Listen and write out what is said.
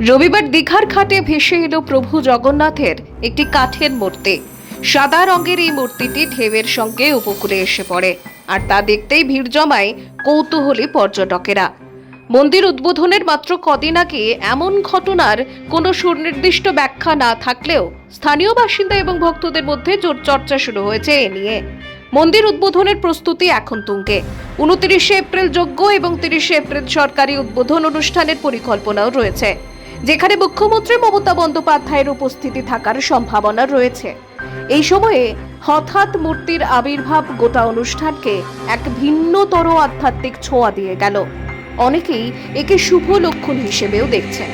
রবিবার দীঘার ঘাটে ভেসে এলো প্রভু জগন্নাথের একটি কাঠের মূর্তি। সাদা রঙের এই মূর্তিটি ঢেউয়ের সঙ্গে উপকূলে এসে পড়ে, আর তা দেখতেই ভিড় জমায় কৌতূহলী পর্যটকেরা। মন্দির উদ্বোধনের মাত্র কদিন আগে এমন ঘটনার কোনো সুনির্দিষ্ট ব্যাখ্যা না থাকলেও স্থানীয় বাসিন্দা এবং ভক্তদের মধ্যে জোর চর্চা শুরু হয়েছে এ নিয়ে। মন্দির উদ্বোধনের প্রস্তুতি এখন তুঙ্গে। উনত্রিশে এপ্রিল যোগ্য এবং তিরিশে এপ্রিল সরকারি উদ্বোধন অনুষ্ঠানের পরিকল্পনাও রয়েছে। যেখানে মুখ্যমন্ত্রী মমতা বন্দ্যোপাধ্যায়ের উপস্থিতি থাকার সম্ভাবনা রয়েছে। এই সময়ে হঠাৎ মূর্তির আবির্ভাব গোটা অনুষ্ঠানকে এক ভিন্নতর আধ্যাত্মিক ছোঁয়া দিয়ে গেল। অনেকেই একে শুভ লক্ষণ হিসেবেও দেখছেন।